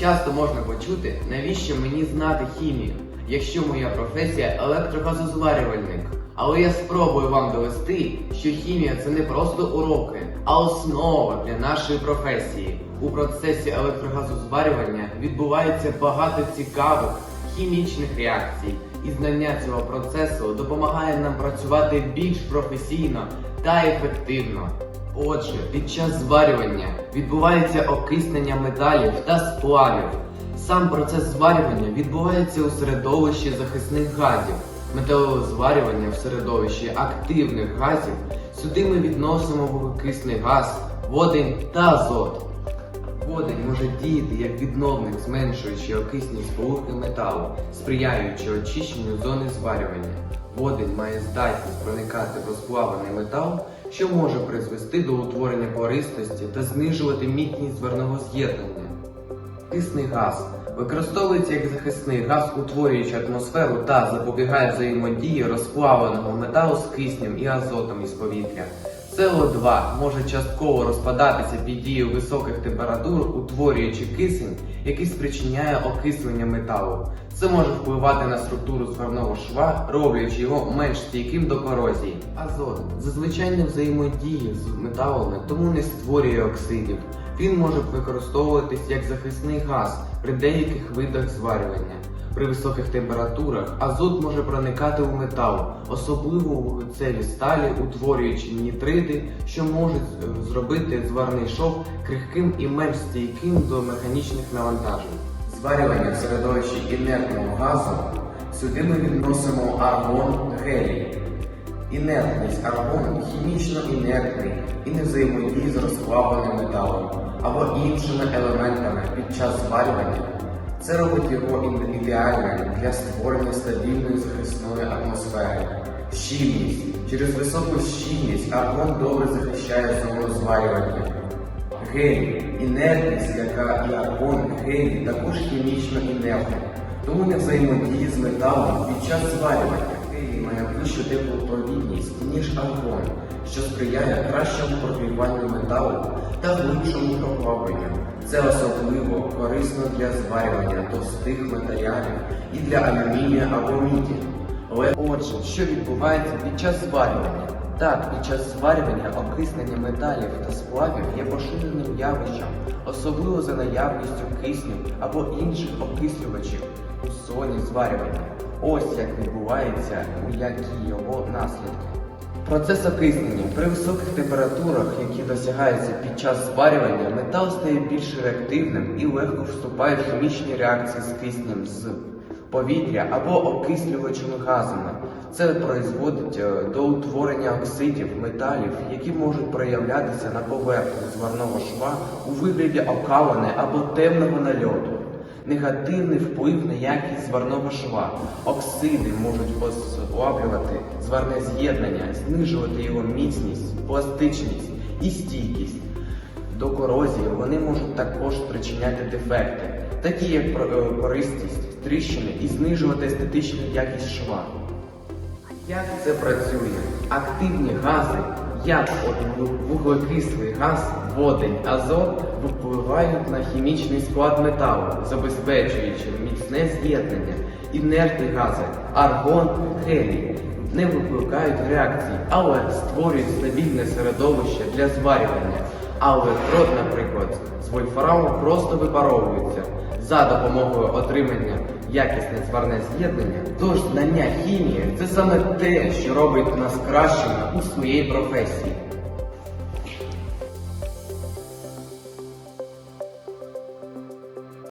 Часто можна почути, навіщо мені знати хімію, якщо моя професія електрогазозварювальник. Але я спробую вам довести, що хімія це не просто уроки, а основа для нашої професії. У процесі електрогазозварювання відбувається багато цікавих хімічних реакцій, і знання цього процесу допомагає нам працювати більш професійно та ефективно. Отже, під час зварювання відбувається окиснення металів та сплавів. Сам процес зварювання відбувається у середовищі захисних газів. Металеве зварювання в середовищі активних газів. Сюди ми відносимо вуглекислий газ, водень та азот. Водень може діяти як відновник, зменшуючи окисні сполуки металу, сприяючи очищенню зони зварювання. Водень має здатність проникати в розплавлений метал, що може призвести до утворення пористості та знижувати міцність зверного з'єднання. Кисний газ використовується як захисний газ, утворюючи атмосферу та запобігає взаємодії розплавленого металу з киснем і азотом із повітря. СО2 може частково розпадатися під дією високих температур, утворюючи кисень, який спричиняє окислення металу. Це може впливати на структуру зверного шва, роблячи його менш стійким до корозії. Азот зазвичай не взаємодіє з металами, тому не створює оксидів. Він може використовуватись як захисний газ при деяких видах зварювання. При високих температурах азот може проникати у метал, особливо у вуглецеві сталі, утворюючи нітриди, що можуть е, зробити зварний шов крихким і менш стійким до механічних навантажень. Зварювання в середовищі інертного газу сюди ми відносимо аргон гелій. Інертність аргону хімічно інертний і не взаємодіє з розплавленим металом або іншими елементами під час зварювання. Це робить його ідеальним для створення стабільної захисної атмосфери. Щільність. Через високу щільність аргон добре захищає зону зварювання. Гелій. Інертність, яка і аргон, гелій також хімічно інертний, тому не взаємодіє з металом під час зварювання. Гелій має вищу теплопровідність, ніж аргон, що сприяє кращому прогріванню металу та глибшому проплавленню. Це особливо корисно для зварювання товстих матеріалів і для алюмінія або міді. Але отже, що відбувається під час зварювання? Так, під час зварювання окиснення металів та сплавів є поширеним явищем, особливо за наявністю кисню або інших окислювачів у зоні зварювання. Ось як відбувається, які його наслідки. Процес окиснення при високих температурах, які досягаються під час зварювання, метал стає більш реактивним і легко вступає в хімічні реакції з киснем з повітря або окислювачими газами. Це призводить е, до утворення оксидів, металів, які можуть проявлятися на поверхні зварного шва у вигляді окалини або темного нальоту. Негативний вплив на якість зварного шва. Оксиди можуть послаблювати зварне з'єднання, знижувати його міцність, пластичність і стійкість. До корозії вони можуть також спричиняти дефекти, такі як е, пористість, тріщини і знижувати естетичну якість шва. Як це працює? Активні гази, як вуглекислий газ, водень, азот, впливають на хімічний склад металу, забезпечуючи міцне з'єднання. Інертні гази, аргон, хелій. не викликають реакцій, але створюють стабільне середовище для зварювання. А крот, наприклад, з вольфраму просто випаровується за допомогою отримання якісне зварне з'єднання. Тож знання хімії це саме те, що робить нас кращими у своїй професії.